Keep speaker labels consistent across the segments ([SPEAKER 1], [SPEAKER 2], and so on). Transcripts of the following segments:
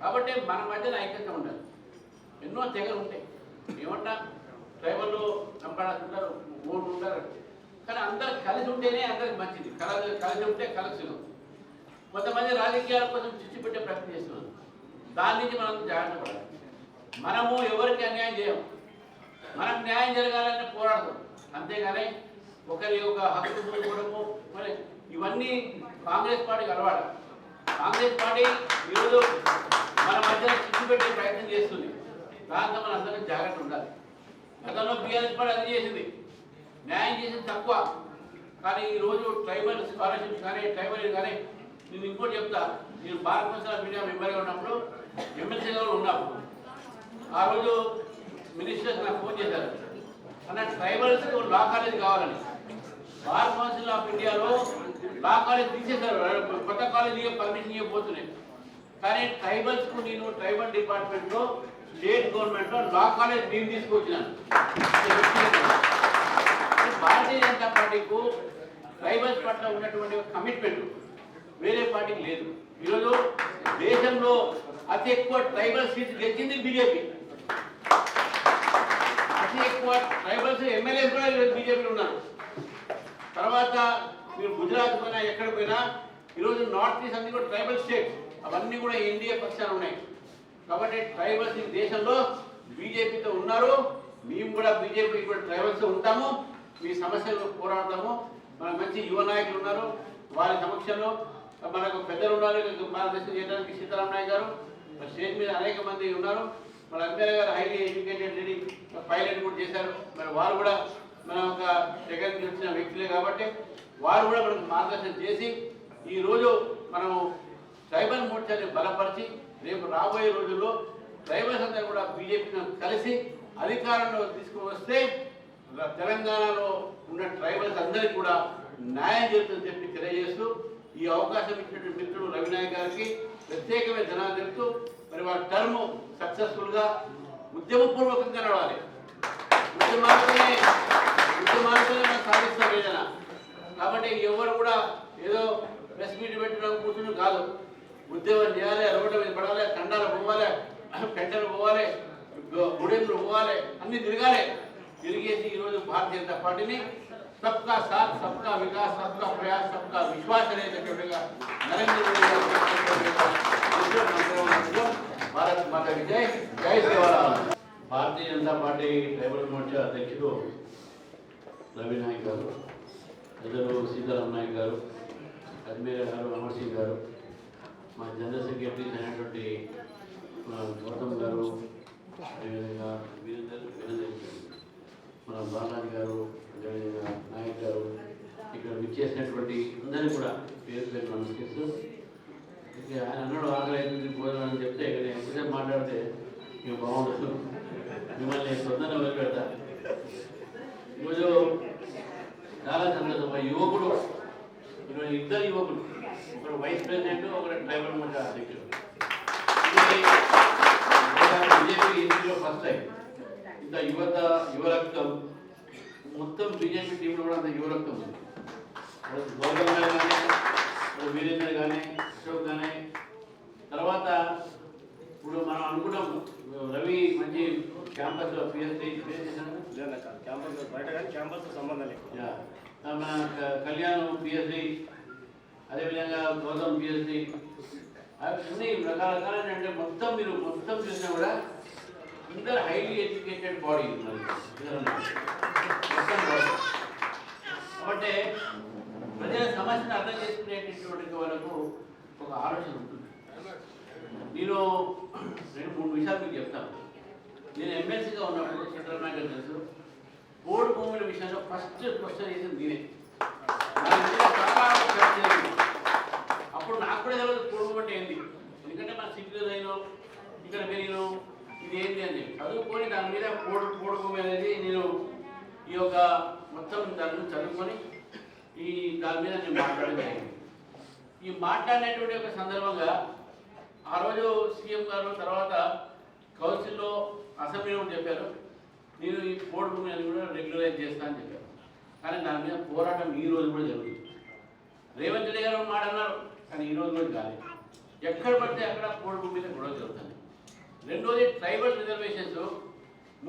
[SPEAKER 1] కాబట్టి మన మధ్యన ఐక్యత ఉండాలి ఎన్నో తెగలు ఉంటాయి. ఏమన్నా ట్రైబల్లో కంపాడాల్సి ఉంటారు మూడు ఉంటారు. కానీ అందరు కలిసి ఉంటేనే అందరికి మంచిది. కల కలిసి ఉంటే కలిసి కొంతమంది రాజకీయాల కోసం చిచ్చు పెట్టే ప్రయత్నం చేస్తున్నారు. దాని నుంచి మనం జాగ్రత్త పడాలి. మనము ఎవరికి అన్యాయం చేయం మనకు న్యాయం జరగాలని పోరాడతాం అంతేగాని ఒకరి యొక్క హక్కు చూసుకోవడము మరి ఇవన్నీ కాంగ్రెస్ పార్టీకి అలవాటు. కాంగ్రెస్ పార్టీ ఈరోజు మన మధ్యన చిచ్చు పెట్టే ప్రయత్నం చేస్తుంది. దాంతో మన అందరం జాగ్రత్త ఉండాలి. గతంలో బీఆర్ఎస్ పార్టీ అది చేసింది. న్యాయం చేసింది తక్కువ. కానీ ఈరోజు ట్రైబల్ స్కాలర్షిప్ కానీ ట్రైబల్ కానీ నేను ఇంకోటి చెప్తా. నేను భారత మీడియా మెంబర్గా ఉన్నప్పుడు ఎమ్మెల్సీగా ఉన్నప్పుడు ఆ రోజు మినిస్టర్స్ నాకు ఫోన్ చేశారు. అన్న ట్రైబల్స్ లా కాలేజ్ కావాలని. బార్ కౌన్సిల్ ఆఫ్ ఇండియాలో లా కాలేజ్ తీసేశారు. కొత్త కాలేజీగా పర్మిషన్ ఇవ్వబోతున్నాయి కానీ ట్రైబల్స్కు నేను ట్రైబల్ డిపార్ట్మెంట్లో స్టేట్ గవర్నమెంట్లో లా కాలేజ్ నేను తీసుకొచ్చినాను. భారతీయ జనతా పార్టీకు ట్రైబల్స్ పట్ల ఉన్నటువంటి కమిట్మెంట్ వేరే పార్టీకి లేదు. ఈరోజు దేశంలో అతి ఎక్కువ ట్రైబల్ సీట్స్ గెలిచింది బీజేపీ. అతి ఎక్కువ ట్రైబల్స్ ఎమ్మెల్యేస్ కూడా బీజేపీలో ఉన్నారు. తర్వాత మీరు గుజరాత్ పోయినా ఎక్కడ పోయినా ఈరోజు నార్త్ ఈస్ట్ అన్ని కూడా ట్రైబల్ స్టేట్స్. అవన్నీ కూడా ఎన్డీఏ పక్షాలు ఉన్నాయి. కాబట్టి ట్రైబల్స్ ఈ దేశంలో బీజేపీతో ఉన్నారు. మేము కూడా బీజేపీ కూడా ట్రైబల్స్ ఉంటాము. మీ సమస్యలు పోరాడతాము. మన మంచి యువ నాయకులు ఉన్నారు. వారి సమక్షంలో మనకు పెద్దలు ఉన్నారు. భారతదేశం చేయడానికి సీతారాం నాయక్ గారు. మరి స్టేజ్ మీద అనేక మంది ఉన్నారు. మన అంబేద్కర్ గారు హైలీ ఎడ్యుకేటెడ్ లేడీ పైలట్ కూడా చేశారు. మరి వారు కూడా మనం ఒక దగ్గరికి వచ్చిన వ్యక్తులే కాబట్టి వారు కూడా మనకు మార్గదర్శనం చేసి ఈ రోజు మనము ట్రైబల్ మోర్చాని బలపరిచి రేపు రాబోయే రోజుల్లో ట్రైబల్స్ అందరూ కూడా బీజేపీతో కలిసి అధికారంలో తీసుకువస్తే తెలంగాణలో ఉన్న ట్రైబల్స్ అందరికీ కూడా న్యాయం చేస్తుందని చెప్పి తెలియజేస్తూ ఈ అవకాశం ఇచ్చినటువంటి మిత్రుడు రవినాయక్ గారికి ప్రత్యేకమైన జనాలు తెలుపుతూ మరి వారి టర్మ్ సక్సెస్ఫుల్గా ఉద్యమపూర్వకంగా నడవాలి. ఉద్యమాలతోనే ఉద్యమాలతోనే మనం సాధిస్తాం ఏదైనా కాబట్టి ఎవరు కూడా ఏదో ప్రెస్ మీట్ పెట్టడం కూర్చుని కాదు. ఉద్యోగం చేయాలి రోడ్ల మీద పడాలి తండాలు పోవాలి పెంటలు పోవాలి గుడెంలు పోవాలి అన్ని తిరగాలి. తిరిగేసి ఈరోజు భారతీయ జనతా పార్టీని సబ్కా సాత్ సబ్కా వికాస్ సబ్కా ప్రయాస్ సబ్కా విశ్వాస్ అనేటటువంటిగా నరేంద్ర మోడీ భారత్ మాత విజయ్ జై. సేవరాం భారతీయ జనతా పార్టీ ట్రైబల్ మోర్చా అధ్యక్షుడు రవి నాయక్ గారు ఇద్దరు సీతారాం నాయక్ గారు అజ్మీర్ గారు అమర్ సింగ్ గారు మా జనరల్ సెక్రటరీ అయినటువంటి గౌతమ్ గారు అదేవిధంగా వీరేందర్ వీరేందర్ మన బాలాజీ గారు అదేవిధంగా నాయక్ గారు ఇక్కడ విచ్చేసినటువంటి అందరినీ కూడా పేరు పేరు నమస్కరిస్తూ ఇక ఆయన అన్నాడు ఆకలి అవుతుంది భోజనం అని చెప్తే ఇక్కడ నేను మాట్లాడితే ఇక బాగుండదు. మిమ్మల్ని తొందరగా వదిలిపెడతాను ఈరోజు చాలా సంతోషం ఒక యువకుడు ఈరోజు ఇద్దరు యువకులు ఒకడు వైస్ ప్రెసిడెంట్ ఒకడు ట్రైబల్ మండల అధ్యక్షుడు. బీజేపీ హిస్టరీలో ఫస్ట్ టైం ఇంత యువత యువరక్తం మొత్తం బీజేపీ టీంలో కూడా అంత యువరక్తం ఉంది. గౌతమ్ గారు కానీ వీరేంద్ర కానీ అశోక్ కానీ తర్వాత ఇప్పుడు మనం అనుకున్నాం రవి మంచి క్యాంపస్లో పిహెచ్డి చేశాను
[SPEAKER 2] క్యాంపస్ బయట కానీ క్యాంపస్ సంబంధం లేదు.
[SPEAKER 1] కళ్యాణ్ పిహెచ్డి అదేవిధంగా గౌతమ్ పిఎస్సి అన్ని రకరకాలైన అంటే మొత్తం మీరు మొత్తం చూసినా కూడా అందరు హైలీ ఎడ్యుకేటెడ్ బాడీ మొత్తం బాడీ కాబట్టి ప్రజల సమస్యను అర్థం చేసుకునేటటువంటి వాళ్ళకు ఒక ఆలోచన ఉంటుంది. నేను రెండు మూడు విషయాలు మీకు చెప్తాను. నేను ఎమ్మెల్సీగా ఉన్నప్పుడు సెంట్రల్ బ్యాంక్ తెలుసు. బోర్డు భూముల విషయంలో ఫస్ట్ క్వశ్చన్ వేసింది నేనే నాకు కూడా తెలియదు బోర్డు అంటే ఏంటి ఎందుకంటే మన సిటీలో అయిన ఇక్కడ పెరిగిన ఇది ఏంటి అని చెప్పి. చదువుకొని దాని మీద బోర్డు బోర్డు అనేది నేను ఈ యొక్క మొత్తం దాని చదువుకొని ఈ దాని మీద నేను మాట్లాడడం జరిగింది. ఈ మాట్లాడినటువంటి ఒక సందర్భంగా ఆ రోజు సీఎం గారు తర్వాత కౌన్సిల్లో అసెంబ్లీలో చెప్పారు నేను ఈ బోర్డు భూమి కూడా రెగ్యులరైజ్ చేస్తాను అని చెప్పారు. కానీ దాని మీద పోరాటం ఈ రోజు కూడా జరుగుతుంది. రేవంత్ రెడ్డి గారు మాట అన్నారు. కానీ ఈ రోజు కూడా కాలేదు. ఎక్కడ పడితే అక్కడ కోడి మీద గొడవ జరుగుతుంది. రెండోది ట్రైబల్ రిజర్వేషన్స్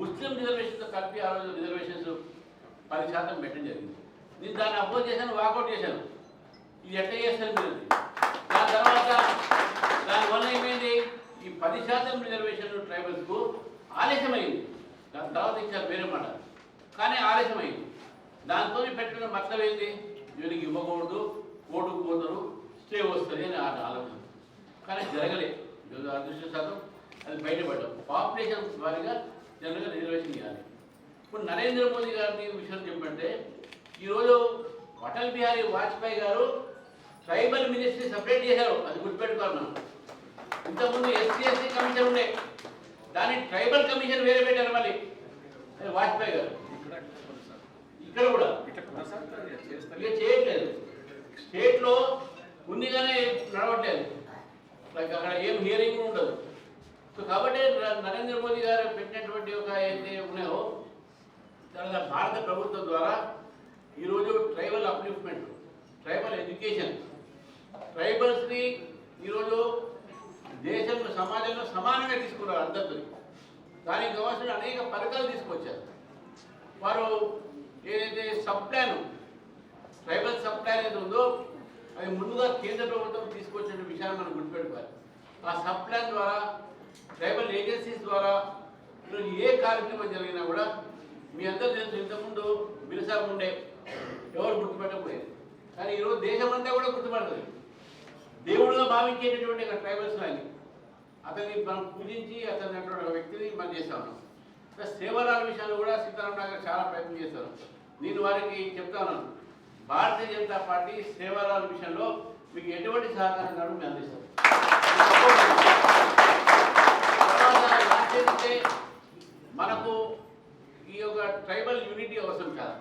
[SPEAKER 1] ముస్లిం రిజర్వేషన్తో కలిపి ఆ రోజు రిజర్వేషన్స్ పది శాతం పెట్టడం జరిగింది. నేను దాన్ని అపోజ్ చేశాను వాకౌట్ చేశాను. ఇది ఎట్లా చేస్తాను మీరు దాని తర్వాత దానివల్ల ఏమైంది? ఈ పది శాతం రిజర్వేషన్ ట్రైబల్స్కు ఆలస్యమైంది. దాని తర్వాత ఇచ్చారు వేరే మాట. కానీ ఆలస్యమైంది. దాంతో పెట్టిన మతలం ఏంది? వీళ్ళకి ఇవ్వకూడదు కోర్టుకు పోతారు. స్టే వస్తుంది అని ఆ- ఆలోచన కానీ జరగలేదు ఈరోజు అదృష్టశాతం అది బయటపడ్డాం. పాపులేషన్ వారిగా జనరల్గా రిజర్వేషన్ ఇవ్వాలి. ఇప్పుడు నరేంద్ర మోదీ గారిని విషయం చెప్పంటే ఈరోజు అటల్ బిహారీ వాజ్పేయి గారు ట్రైబల్ మినిస్ట్రీ సపరేట్ చేశారు. అది గుర్తుపెట్టుకోవాలి మనం. ఇంతకుముందు ఎస్సీ ఎస్సీ కమిషన్ ఉండే. దాని ట్రైబల్ కమిషన్ వేరే పెట్టారు మళ్ళీ. అది వాజ్పేయి గారు. ఇక్కడ కూడా. ఇక చేయట్లేదు. స్టేట్లో ఉంది కానీ నడవట్లేదు. లైక్ అక్కడ ఏం హియరింగ్ ఉండదు. సో కాబట్టి నరేంద్ర మోదీ గారు పెట్టినటువంటి ఒక ఏదైతే ఉన్నాయో తర్వాత భారత ప్రభుత్వం ద్వారా ఈరోజు ట్రైబల్ అప్లిఫ్ట్మెంట్ ట్రైబల్ ఎడ్యుకేషన్ ట్రైబల్స్ని ఈరోజు దేశంలో సమాజంలో సమానంగా తీసుకున్నారు అందరితో. దానికి కావాల్సిన అనేక పథకాలు తీసుకొచ్చారు. వారు ఏదైతే sub plan tribal sub plan ఏది ఉందో అది ముందుగా కేంద్ర ప్రభుత్వం తీసుకొచ్చిన విషయాన్ని మనం గుర్తుపెట్టుకోవాలి. ఆ సబ్ ప్లాన్ ద్వారా ట్రైబల్ ఏజెన్సీస్ ద్వారా ఈరోజు ఏ కార్యక్రమం జరిగినా కూడా మీ అందరూ తెలుసు ఇంతకుముందు బిరుసా ఉండే ఎవరు గుర్తుపెట్టకపోయేది. కానీ ఈరోజు దేశం కూడా గుర్తుపడుతుంది దేవుడుగా భావించేటటువంటి ట్రైబల్స్ అని అతన్ని మనం పూజించి అతని అటువంటి ఒక వ్యక్తిని మనం చేస్తా. ఉన్నాం సేవరాల విషయాలు కూడా సీతారాం గారు చాలా ప్రయత్నం చేస్తారు. నేను వారికి చెప్తాను. భారతీయ జనతా పార్టీ సేవరాల విషయంలో మీకు ఎటువంటి సహకారం కాదు మేము అందిస్తాం. మనకు ఈ యొక్క ట్రైబల్ యూనిటీ అవసరం కాదు.